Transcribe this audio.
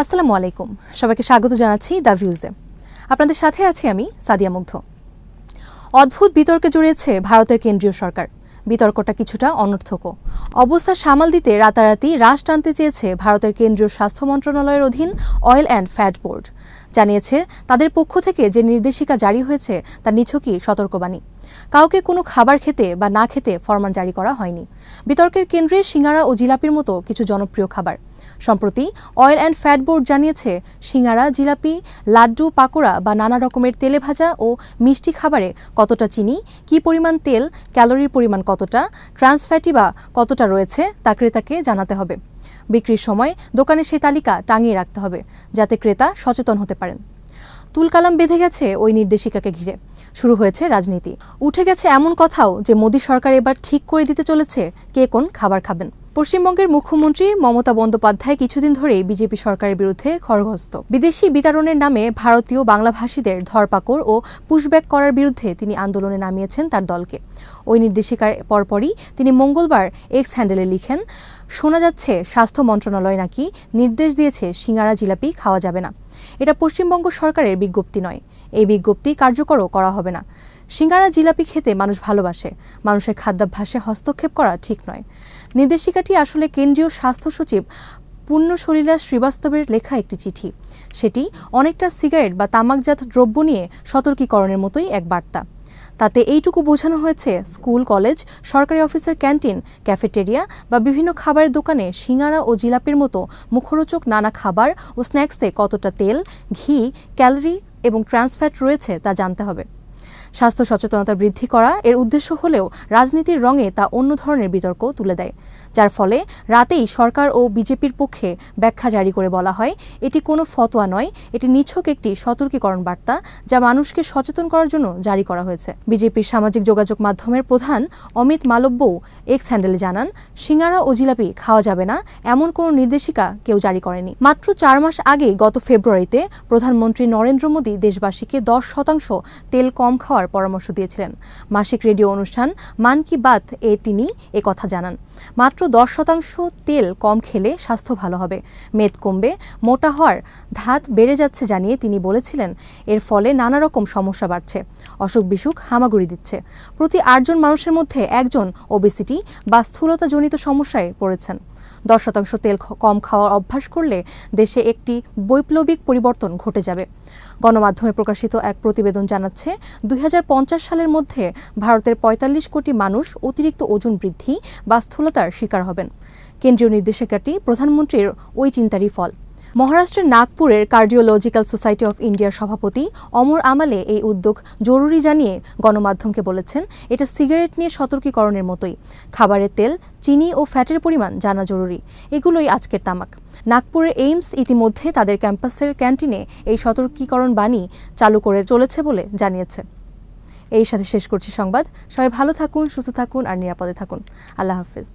আসসালামু আলাইকুম। সবাইকে স্বাগত জানাচ্ছি দ্য ভিউজে। আপনাদের সাথে আছি আমি সাদিয়া মুগ্ধ। অদ্ভুত বিতর্কে জড়িয়েছে ভারতের কেন্দ্রীয় সরকার। বিতর্কটা কিছুটা অনর্থকও অবস্থা সামাল দিতে রাতারাতি হ্রাস টানতে চেয়েছে ভারতের কেন্দ্রীয় স্বাস্থ্য মন্ত্রণালয়ের অধীন অয়েল অ্যান্ড ফ্যাট বোর্ড। জানিয়েছে, তাদের পক্ষ থেকে যে নির্দেশিকা জারি হয়েছে, তা নিছকই সতর্কবাণী। কাউকে কোনো খাবার খেতে বা না খেতে ফরমান জারি করা হয়নি। বিতর্কের কেন্দ্রে সিঙ্গারা ও জিলাপির মতো কিছু জনপ্রিয় খাবার। সম্প্রতি অয়েল অ্যান্ড ফ্যাট বোর্ড জানিয়েছে, সিঙ্গারা, জিলাপি, লাড্ডু, পাকোড়া বা নানা রকমের তেলে ভাজা ও মিষ্টি খাবারে কতটা চিনি, কি পরিমাণ তেল, ক্যালোরির পরিমাণ কতটা ট্রান্সফ্যাটি বা কতটা রয়েছে তা ক্রেতাকে জানাতে হবে। বিক্রির সময় দোকানে সেই তালিকা টাঙিয়ে রাখতে হবে, যাতে ক্রেতা সচেতন হতে পারেন। তুলকালাম বেঁধে গেছে ওই নির্দেশিকাকে ঘিরে। শুরু হয়েছে রাজনীতি। উঠে গেছে এমন কথাও যে মোদী সরকার এবার ঠিক করে দিতে চলেছে কে কোন খাবার খাবেন। পশ্চিমবঙ্গের মুখ্যমন্ত্রী মমতা বন্দ্যোপাধ্যায় কিছুদিন ধরেই বিজেপি সরকারের বিরুদ্ধে খড়গস্ত বিদেশি বিতরণের নামে ভারতীয় বাংলাভাষীদের ধরপাকড় ও পুশব্যাক করার বিরুদ্ধে তিনি আন্দোলনে নামিয়েছেন তার দলকে। ওই নির্দেশিকার পরপরই তিনি মঙ্গলবার এক্স হ্যান্ডেলে লিখেন শোনা যাচ্ছে, স্বাস্থ্য মন্ত্রণালয় নাকি নির্দেশ দিয়েছে সিঙ্গারা জিলাপি খাওয়া যাবে না। এটা পশ্চিমবঙ্গ সরকারের বিজ্ঞপ্তি নয়। এই বিজ্ঞপ্তি কার্যকরও করা হবে না। সিঙ্গারা জিলাপি খেতে মানুষ ভালোবাসে। মানুষের খাদ্যাভ্যাসে হস্তক্ষেপ করা ঠিক নয়। নির্দেশিকাটি আসলে কেন্দ্রীয় স্বাস্থ্য সচিব পুণ্যশলীলা শ্রীবাস্তবের লেখা একটি চিঠি। সেটি অনেকটা সিগারেট বা তামাকজাত দ্রব্য নিয়ে সতর্কীকরণের মতোই এক বার্তা। তাতে এইটুকু বোঝানো হয়েছে স্কুল, কলেজ, সরকারি অফিসের ক্যান্টিন, ক্যাফেটেরিয়া বা বিভিন্ন খাবারের দোকানে সিঙ্গারা ও জিলাপির মতো মুখরোচক নানা খাবার ও স্ন্যাক্সে কতটা তেল, ঘি, ক্যালরি এবং ট্রান্সফ্যাট রয়েছে তা জানতে হবে। স্বাস্থ্য সচেতনতা বৃদ্ধি করা। এর উদ্দেশ্য হলেও রাজনীতির রঙে তা অন্য ধরনের বিতর্ক তুলে দেয়। যার ফলে রাতেই সরকার ও বিজেপির পক্ষে ব্যাখ্যা জারি করে বলা হয়, এটি কোনো ফতোয়া নয়, এটি নিছক একটি সতর্কীকরণ বার্তা যা মানুষকে সচেতন করার জন্য জারি করা হয়েছে। বিজেপির সামাজিক যোগাযোগ মাধ্যমের প্রধান অমিত মালব্যও এক্স হ্যান্ডেলে জানান, সিঙ্গারা ও জিলাপি খাওয়া যাবে না, এমন কোনো নির্দেশিকা কেউ জারি করেনি। মাত্র চার মাস আগে গত ফেব্রুয়ারিতে প্রধানমন্ত্রী নরেন্দ্র মোদী দেশবাসীকে দশ শতাংশ তেল কম খাওয়ার পরামর্শ দিয়েছিলেন। মাসিক রেডিও অনুষ্ঠান মান কি বাত এ তিনি এ কথা জানান। মাত্র দশ শতাংশ তেল কম খেলে স্বাস্থ্য ভালো হবে। মেদ কমবে, মোটা হওয়ার ধাত বেড়ে যাচ্ছে জানিয়ে তিনি বলেছিলেন, এর ফলে নানা রকম সমস্যা বাড়ছে। অসুখ বিসুখ হামাগুড়ি দিচ্ছে। প্রতি আটজন মানুষের মধ্যে একজন ওবেসিটি বা স্থূলতাজনিত সমস্যায় পড়েছেন। দশ শতাংশ তেল কম খাওয়ার অভ্যাস করলে দেশে একটি বৈপ্লবিক পরিবর্তন ঘটে যাবে। গণমাধ্যমে প্রকাশিত এক প্রতিবেদন জানাচ্ছে, দুই হাজার পঞ্চাশ সালের মধ্যে ভারতের ৪৫ কোটি মানুষ অতিরিক্ত ওজন বৃদ্ধি বা স্থূলতার শিকার হবেন। কেন্দ্রীয় নির্দেশিকাটি প্রধানমন্ত্রীর ওই চিন্তারই ফল। মহারাষ্ট্রের নাগপুরের কার্ডিওলজিক্যাল সোসাইটি অফ ইন্ডিয়ার সভাপতি অমর আমালে এই উদ্যোগ জরুরি জানিয়ে গণমাধ্যমকে বলেছেন, এটা সিগারেট নিয়ে সতর্কীকরণের মতোই। খাবারের তেল, চিনি ও ফ্যাটের পরিমাণ জানা জরুরি। এগুলোই আজকের তামাক। নাগপুরের এইমস ইতিমধ্যে তাদের ক্যাম্পাসের ক্যান্টিনে এই সতর্কীকরণ বাণী চালু করে চলেছে বলে জানিয়েছে। এই সাথে শেষ করছি সংবাদ। সবাই ভালো থাকুন, সুস্থ থাকুন আর নিরাপদে থাকুন। আল্লাহ হাফিজ।